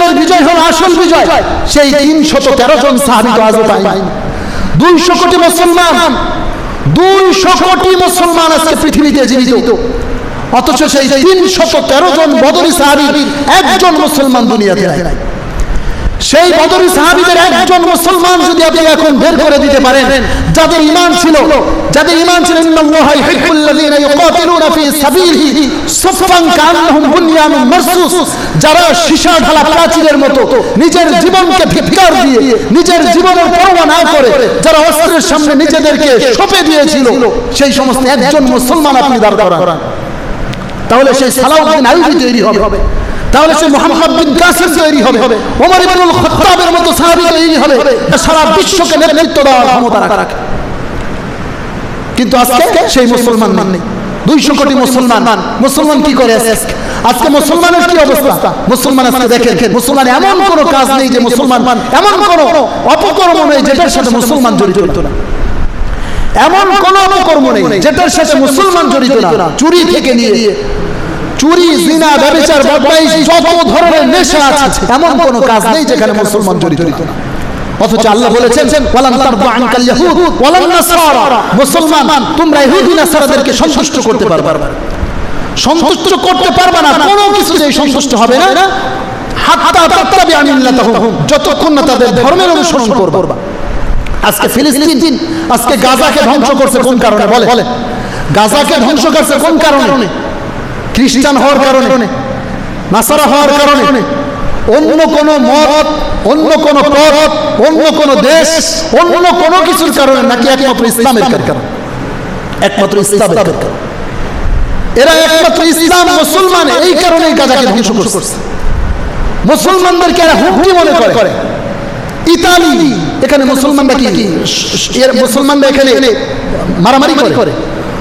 বদরের বিজয় হলো আসল বিজয়। সেই তিনশত তেরো জন সাহাবি তো আজও পাই দুইশো কোটি মুসলমান দুইশো কোটি মুসলমান আজকে পৃথিবীতে জীবিত। অথচ সেই তিনশত তেরো জন বদরি সাহাবির একজন মুসলমান দুনিয়াতে নাই। সেই বদরি সাহাবিদের একজন মুসলমান যদি আপনি এখন বের করে দিতে পারেন, যাদের ইমান ছিল, যাদের ইমান ছিল যারা সীসা ঢালা প্রাচীরের মতো নিজের জীবনকে ধিক্কার দিয়ে, নিজের জীবনের পরোয়া না করে, যারা অস্ত্রের সামনে নিজেদেরকে সঁপে দিয়েছিল, সেই সমস্ত একজন মুসলমান আপনি দাঁড় করান। তাহলে সেই সালাউদ্দিন আইয়ুবী তৈরি হবে। তাহলে সে মোহাম্মদ বিন কাসিম তৈরি হবে। ওমর ইবনুল খাত্তাবের মতো সাহাবী তৈরি হবে। সারা বিশ্বকে নেতৃত্ব দেওয়ার ক্ষমতা রাখে। কিন্তু আজকে সেই মুসলমান মান নেই। দুইশো কোটি মুসলমান। মুসলমান। কি করে আজকে? আজকে মুসলমানের কি অবস্থা? মুসলমান আজকে দেখেন মুসলমান এমন কোনো কাজ নেই যে মুসলমান এমন কোনো অপকর্ম নেই যেটার সাথে মুসলমান জড়িত না। এমন কোন অপকর্ম নেই যেটার সাথে মুসলমান জড়িত না। চুরি থেকে নিয়ে চুরি জিনা ব্যবচার বদমাইশ যত ধরনের নেশা আছে এমন কোন কাজ নেই যেখানে মুসলমান জড়িত না। অথচ আল্লাহ বলেছেন ওয়ালান তারদু আনকাল ইয়াহুদ ওয়ালান নাসারা মুসলমান তোমরা ইহুদি নাসারাদেরকে সন্তুষ্ট করতে পারবে না। সন্তুষ্ট করতে পারবে না কোনো কিছুতেই সন্তুষ্ট হবে না। হাত্তা তাত্তাবি আমিল্লাতাহুম যতক্ষণ না তাদের ধর্মের অনুসরণ করবা। আজকে ফিলিস্তিন আজকে গাজাকে ধ্বংস করছে কোন কারণে? বলে গাজাকে ধ্বংস করছে কোন কারণে খ্রিস্টান হওয়ার কারণে নাসারা হওয়ার কারণে অন্য কোন মত অন্য কোন পথ অন্য কোন দেশ অন্য কোন কিছুর কারণে নাকি একমাত্র ইসলামের কারণে। একমাত্র ইসলামের কারণে। এরা একমাত্র ইসলাম মুসলমান এই কারণে গাজাকে ধ্বংস করছে। মুসলমানদেরকে এরা হুমকি মনে করে। ইতালি এখানে মুসলমানরা কি এর মুসলমানরা এখানে মারামারি করে?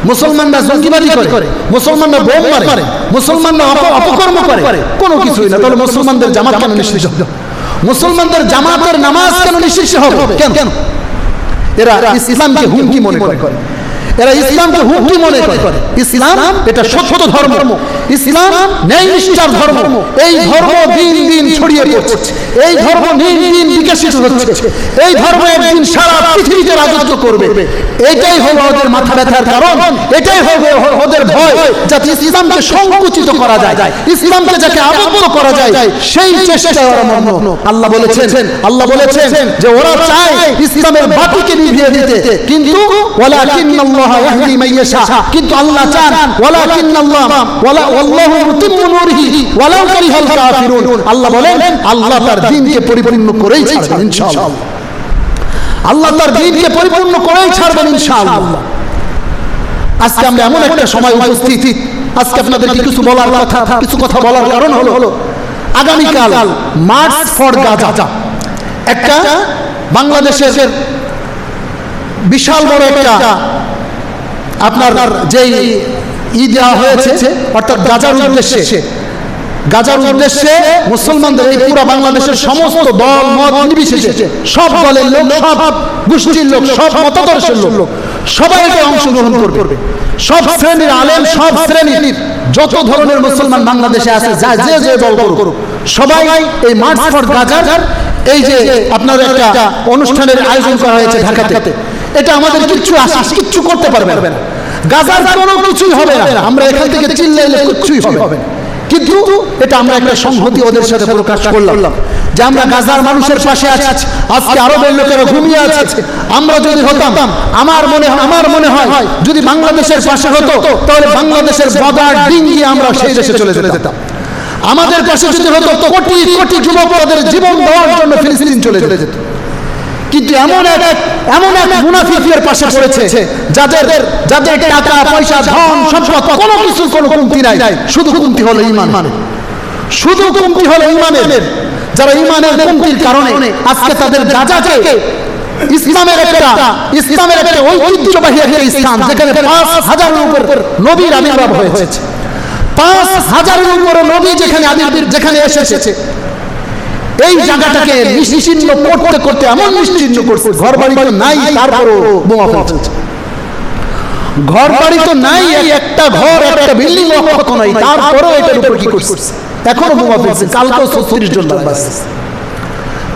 মুসলমানরা জঙ্গিবাদী করে মুসলমানরা বোম মারে মুসলমানরা অপকর্ম করে কোনো কিছুই না। তাহলে মুসলমানদের জামাত কেন নিষিদ্ধ মুসলমানদের জামাতের নামাজ কেন নিষিদ্ধ হবে? কেন? কেন? এরা ইসলামকে হুমকি মনে করে। এরা ইসলামকে হুমকি মনে করে। ইসলাম এটা সত্য ধর্ম। ইসলাম ন্যায় নিষ্ঠার ধর্ম। এই ধর্ম দিন দিন ছড়িয়ে পড়ছে। এই ধর্ম দিন দিন বিকশিত হচ্ছে। এই ধর্ম একদিন সারা পৃথিবীতে রাজত্ব করবে। এটাই হলো ওদের মাথা ব্যথার কারণ। এটাই হবে ওদের ভয়, যাতে ইসলামকে সংকুচিত করা যায়, ইসলামকে যাতে আবদ্ধ করা যায়। সেই চেষ্টা ওরা মগ্ন। আল্লাহ বলেছেন আল্লাহ বলেছেন যে ওরা চায় ইসলামের বাতিকে নিভিয়ে দিতে। কিন্তু ওয়ালাকিন্নাল্লাহ ইয়াহদি মান ইয়াশা। কিন্তু আল্লাহ চান, ওয়ালাকিন্নাল্লাহ ওয়ালা আল্লাহু মুতিম্মু নূরিহি, ওয়ালাউ কারিহাল কাফিরুন। আল্লাহ বলেন, আল্লাহ তার দ্বীনকে পরিপূর্ণ করেই ছাড়বেন ইনশাআল্লাহ। আল্লাহ তার দ্বীনকে পরিপূর্ণ করেই ছাড়বেন ইনশাআল্লাহ। আজকে আমরা এমন একটা সময় উপস্থিত। আজকে আপনাদেরকে কিছু বলার কথা কিছু কথা বলার কারণ হলো হলো আগামীকাল মার্চ ফর গাজা একটা বাংলাদেশের বিশাল বড় একটা আপনার যেই ই দেওয়া হয়েছে অর্থাৎ গাজার উদ্দেশ্যে। গাজার উদ্দেশ্যে মুসলমানদের এই পুরো বাংলাদেশের সমস্ত দল মত নির্বিশেষে সব দলের লোক সব গোষ্ঠীর লোক সব মতাদর্শের লোক সবাই এতে অংশগ্রহণ করবে। সব শ্রেণির আলেম সব শ্রেণির যত ধরনের মুসলমান বাংলাদেশে আছে যা যে যে দল করুক সবাই এই মার্চ ফর গাজার এই যে আপনার একটা অনুষ্ঠানের আয়োজন করা হয়েছে ঢাকাতে। এটা আমাদের কিচ্ছু আশা কিচ্ছু করতে পারবে না। গাজার কোনো কিছুই হবে না। আমরা এখান থেকে চিল্লাইলে কিচ্ছুই হবে না কিন্তু এটা আমরা একটা সংহতি ওদের সাথে প্রকাশ করলাম। যে আমরা গাজার মানুষের পাশে আছি আজকে আরবের লোকেরা ঘুমিয়ে আছে। আমরা যদি হতাম আমার মনে হয় আমার মনে হয় যদি বাংলাদেশের পাশে হতো তাহলে বাংলাদেশের বদার ডিঙ্গি আমরা সেই দেশে চলে চলে যেতাম। আমাদের পাশে যদি হতো কোটি কোটি যুবক তাদের জীবন দেওয়ার জন্য ফিলিস্তিন চলে যেত। কিন্তু এমন এক এমন এক মুনাফিকের পাশে পড়েছে যাদের যাদের টাকা পয়সা ধন সম্পদ কোনো কিছু কোনো কমতি নাই। শুধু কমতি হলো ইমান মানে শুধু কমতি হলো ইমানের। যারা ইমানের কমতির কারণে আজকে তাদের গাজাকে ইসলামের একটা ইসলামের একটা ঐতিহ্যবাহী একটা স্থান যেখানে পাঁচ হাজারের উপর নবীর আবির্ভাব হয়েছে। পাঁচ হাজারের উপরে নবী যেখানে আবির্ভাব যেখানে এসেছে এই জায়গাটাকে নিশ্চিন্ন করতে করতে এমন নিশ্চিন্ন করছে ঘর বাড়ি তো নাই তারপরও বোমা ফেলছে ঘর বাড়ি তো নাই একটা ঘর একটা বিল্ডিং অক্ষত নাই তারপরেও এটার উপর কি করছে। এখনও বোমা ফেলছে কালকেও ছত্রিশ জন মারা গেছে।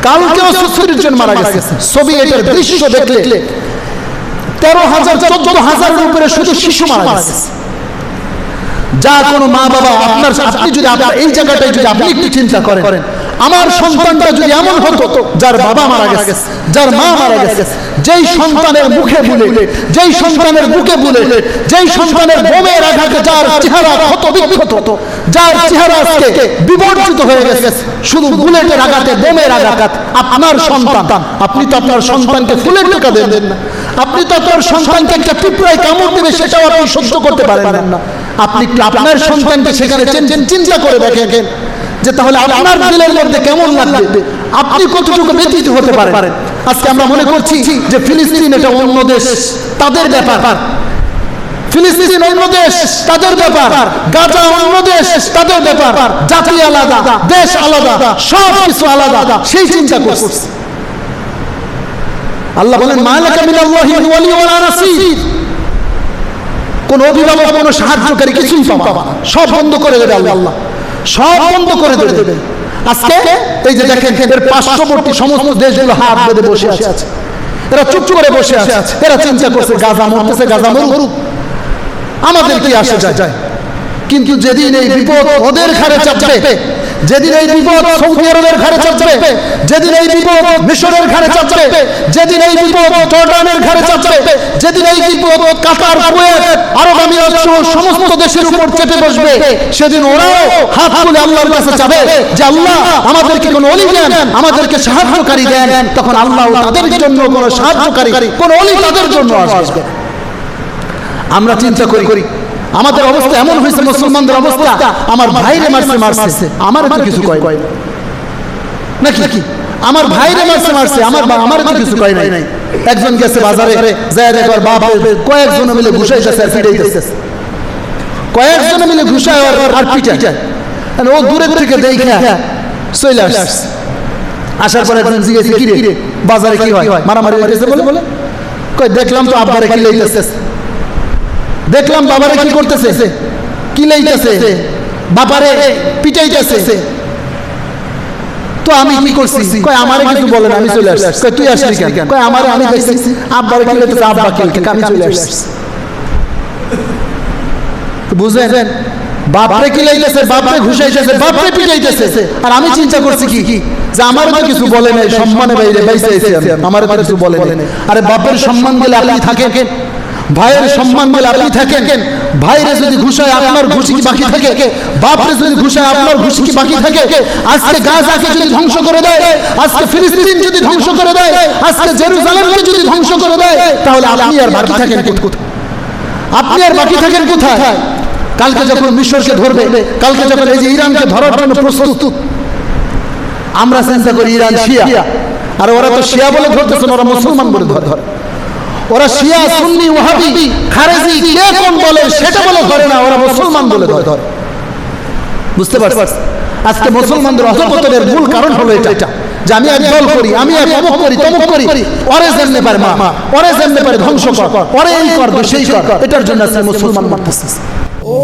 কালকেও ছত্রিশ জন মারা গেছে। সোভিয়েটের দৃশ্য দেখলে তেরো হাজার চোদ্দ হাজারের উপরে শুধু শিশু মারা গেছে। যা কোনো মা বাবা আপনার আপনি যদি আপনার এই জায়গাটায় যদি আপনি একটু চিন্তা করেন আমার সন্তানটা যদি এমন হতো যার বাবা মারা গেছে যার মা মারা গেছে যেই সন্তানের মুখে বলে যেই সন্তানের বুকে বলে যেই সন্তানের বোমের আঘাতে যার চেহারা ক্ষত বিক্ষত হতো যার চেহারা আজকে বিবর্তিত হয়ে গেছে শুধু বুলেটের আঘাতে বোমের আঘাত আপনার সন্তান আপনি তো আপনার সন্তানকে ফুলের টাকা দেন না আপনি তো আপনার সন্তানকে একটা পিঁপড়ায় কামড় দেবে সেটাও আপনি সহ্য করতে পারেন না। আপনি আপনার সন্তানকে সেখানে চিন- চিন- চিন্তা করে দেখেন যে তাহলে আপনার দিলের মধ্যে কেমন লাগবে? আপনি কতটুকু ব্যতীত হতে পারেন? আজকে আমরা মনে করছি যে ফিলিস্তিন এটা অন্য দেশ তাদের ব্যাপার। ফিলিস্তিন অন্য দেশ তাদের ব্যাপার। গাজা অন্য দেশ তাদের ব্যাপার। জাতি আলাদা দেশ আলাদা সব কিছু আলাদা। সেই চিন্তা করছে। আল্লাহ বলেন মালাকা মিনাল্লাহি ওয়ালি ওয়ালা নাসির কোন অভিভাবক কোন সাহায্যকারী কিছুই পাবা। সব বন্ধ করে দেবে আল্লাহ। সব বন্ধ করে দেবে। আজকে এই যে দেখেন এর পার্শ্ববর্তী সমস্ত দেশগুলো হাত বেঁধে বসে আছে। এরা চুপ করে বসে আছে। এরা চিন্তা করছে গাজা মরতেছে গাজা মরুক। আমাদের কি আসে যায়? কিন্তু যেদিন এই বিপদ ওদের ঘাড়ে চাপবে যেদিন এই বিপদ সৌদি আরবের ঘাড়ে চাপবে যেদিন এই বিপদ মিশরের ঘাড়ে চাপবে যেদিন এই বিপদ জর্ডানের ঘাড়ে চাপবে যেদিন এই বিপদ কাতার কুয়েত আরব আমিরাত সহ সমস্ত দেশের উপর চেপে বসবে। সেদিন ওরাও হাত তুলে আল্লাহর কাছে চাবে যে আল্লাহ আমাদেরকে কোনো অলি দেন আমাদেরকে সাহায্যকারী দেন তখন আল্লাহ তাদের জন্য কোনো সাহায্যকারী কোন অলি তাদের জন্য আসবে। আমরা চিন্তা করি করি আমাদের অবস্থা এমন হয়েছে মুসলমানদের অবস্থা। আমার ভাইরে মারছে মারছে। আমার তো কিছু কয় কয় নাকি? নাকি আমার ভাইরে মারছে মারছে। আমার আমার তো কিছু কয় নাই। একজন গেছে বাজারে যায় দেখো বাপ কয়েকজন মিলে ঘুষাই ঘুষাইতেছে আর পিটাইতেছে। কয়েকজন মিলে ঘুষায় আর আর পিটায়। আর ও দূরের থেকে দেখে চলে আসছে। আসার পরে একজন জিজ্ঞেস কি রে বাজারে কি হয়? মারামারি হইতেছে বলে। বলে কই দেখলাম তো আব্বারে কি লইতেছে দেখলাম বাবারে কি করতেছে? কি লইতেছে? বাবারে পিটাইতেছে। তো আমি কি করছি? কয় আমারে কিছু বলে না আমি চলে আসছি। কয় তুই আসলি কেন? কয় আমারে আমি দেখছি আব্বারে কি লইতেছে আব্বা কি আমি চলে আসছি। তো বুঝলেন? বাপরে কি লাইতেছে? বাপরে ঘুষাইতেছে বাপরে পিটাইতেছে। আর আমি চিন্তা করছি কি? কি? যে আমার তো কিছু বলে নাই সম্মানে বাইরে বাইসে আমার তো কিছু বলে নাই। আরে বাপের সম্মান দিলে আপনি থাকেন। ভাইয়ের সম্মান দিলে আপনি থাকেন। ভাইরে যদি ঘুষায় আপনার ঘুষি কি বাকি থাকে? বাপরে যদি ঘুষায় আপনার ঘুষি কি বাকি থাকে? আজকে গাজাকে যদি ধ্বংস করে দেয় আজকে ফিলিস্তিন যদি ধ্বংস করে দেয় আজকে জেরুজালেমকে যদি ধ্বংস করে দেয় তাহলে আপনি আর বাকি থাকেন কোথায়? আপনি আর বাকি থাকেন কোথায়? কালকে যখন মিশরকে ধরবে কালকে যখন এই যে ইরানকে ধরার জন্য প্রস্তুত আমরা চিন্তা করি ইরান শিয়া। আর ওরা তো শিয়া বলে ধরতেছে ওরা মুসলমান বলে ধরে ধরে ওরা শিয়া সুন্নি ওয়াহাবি খারেজি কে কোন বলে সেটা বলে ধরে না ওরা মুসলমান বলে ধরে ধরে বুঝতে পারছি। আজকে মুসলমানদের অধপতনের মূল কারণ হলো এটা। যে আমি এক দল করি আমি এক অমুক করি তমুক করি। পরে জানতে পারে মা পরে জানতে পারে ধ্বংস কর। এই কর সেই কর। এটার জন্য আজকে মুসলমান মারতেছে। ও